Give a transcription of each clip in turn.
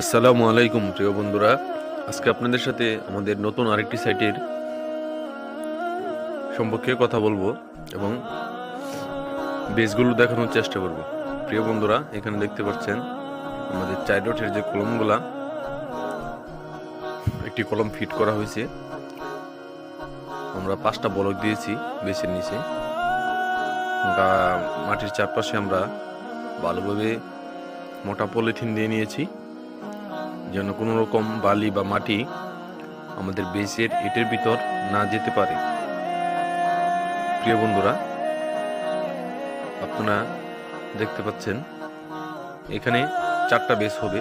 আসসালামু আলাইকুম, প্রিয় বন্ধুরা। আজকে আপনাদের সাথে আমাদের নতুন আরেকটি সাইটের সম্পর্কে কথা বলব এবং বেসগুলো দেখানোর চেষ্টা করব। প্রিয় বন্ধুরা, এখানে দেখতে পাচ্ছেন আমাদের চার রটের যে কলমগুলা, একটি কলম ফিট করা হয়েছে। আমরা পাঁচটা বলক দিয়েছি বেসের নিচে। মাটির চারপাশে আমরা ভালোভাবে মোটা পলিথিন দিয়ে নিয়েছি। যেন কোনো রকম বালি বা মাটি আমাদের বেসের ইটের ভিতর না যেতে পারে। প্রিয় বন্ধুরা, আপনারা দেখতে পাচ্ছেন, এখানে চারটা বেস হবে।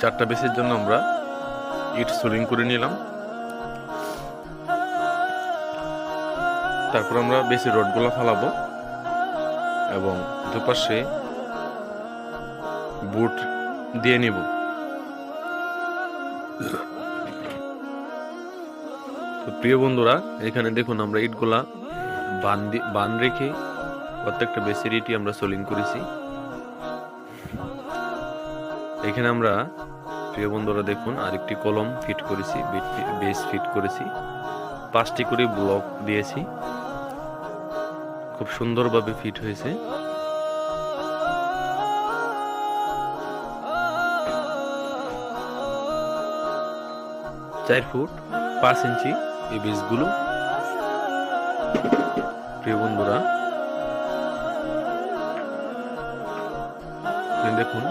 চারটা বেসের জন্য আমরা ইট সোলিং করে নিলাম। তারপর আমরা বেসের রডগুলো ফালাবো এবং দুপাশে বুট দিয়ে নিব। তো প্রিয় বন্ধুরা, এখানে দেখুন আমরা ইটগুলা বান বান রেখে প্রত্যেকটা বেসের ইটই আমরা সোলিং করেছি। এখানে আমরা, প্রিয় বন্ধুরা দেখুন, আরেকটি কলম ফিট করেছি বেস ফিট করেছি। পাঁচটি করে ব্লক দিয়েছি। খুব সুন্দরভাবে ফিট হয়েছে। চার ফুট, পাঁচ ইঞ্চি এই বীজগুলো। প্রিয় বন্ধুরা দেখুন,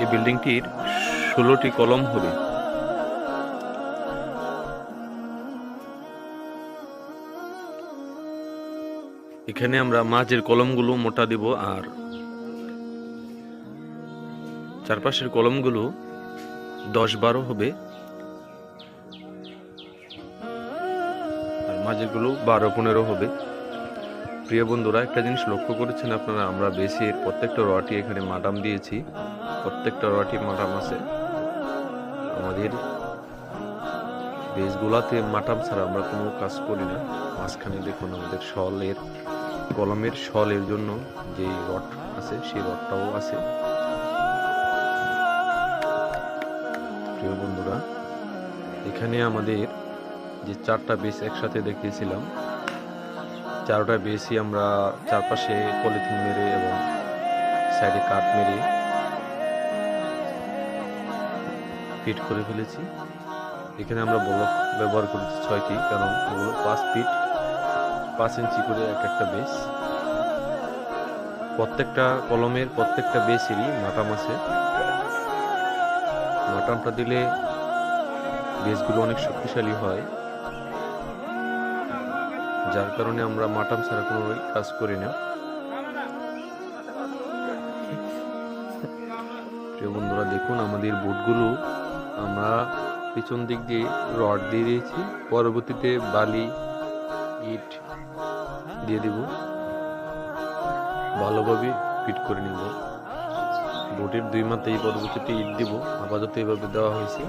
এই বিল্ডিংটির ষোলোটি কলম হবে। এখানে আমরা মাঝের কলমগুলো মোটা দিব আর চারপাশের কলমগুলো দশ বারো হবে। আর মাঝেগুলো বারো পনেরো হবে। প্রিয় বন্ধুরা, একটা জিনিস লক্ষ্য করেছেন আপনারা? আমরা বেসের প্রত্যেকটা রটি এখানে মাডাম দিয়েছি। প্রত্যেকটা রটি মাডাম আছে। আমাদের বেসগুলাতে মাটাম ছাড়া আমরা কোনো কাজ করি না। মাঝখানে দেখুন আমাদের শলের, কলমের শলের জন্য যে রড আছে, সেই রডটাও আছে। প্রিয় বন্ধুরা, এখানে আমাদের যে চারটা বেস একসাথে দেখিয়েছিলাম, চারটা বেসই আমরা চারপাশে পলিথিন মেরে এবং সাইডে কাঠ মেরে ফিট করে ফেলেছি। এখানে আমরা ব্লক ব্যবহার করেছি ছয়টি, কারণ এগুলো পাঁচ ফিট পাঁচ ইঞ্চি করে এক একটা বেস প্রত্যেকটা কলমের প্রত্যেকটা বেসেরই মাটাম আছে মাটামটা দিলে বেসগুলো অনেক শক্তিশালী হয়। যার কারণে আমরা মাটাম ছাড়া কোনো কাজ করি না। প্রিয় বন্ধুরা, দেখুন আমাদের বুটগুলো আমরা পিছন দিক দিয়ে রড দিয়ে দিয়েছি। পরবর্তীতে বালি, ইট দিয়ে দিব। ভালোভাবে ফিট করে নিব। বোটের দুই মাথায় পরবর্তীতে ইট দিব। আপাতত এইভাবে দেওয়া হয়েছে।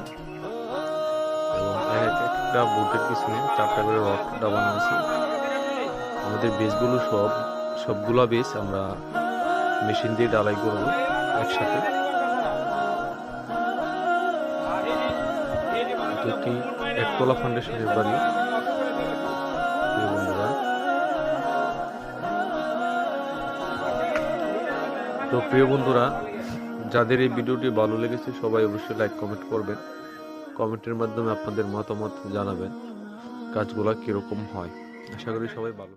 এবং এক একটা বোটের পিছনে চারটা করে রড ডাবানো আছে আমাদের বেসগুলো সব, সবগুলা বেস আমরা মেশিন দিয়ে ডালাই করব একসাথে। একতলা ফাউন্ডেশনের বাড়ি। বন্ধুরা। তো প্রিয় বন্ধুরা যাদের এই ভিডিওটি ভালো লেগেছে, সবাই অবশ্যই লাইক কমেন্ট করবেন। কমেন্টের মাধ্যমে আপনাদের মতামত জানাবেন, কাজগুলো কীরকম হয়। আশা করি সবাই ভালো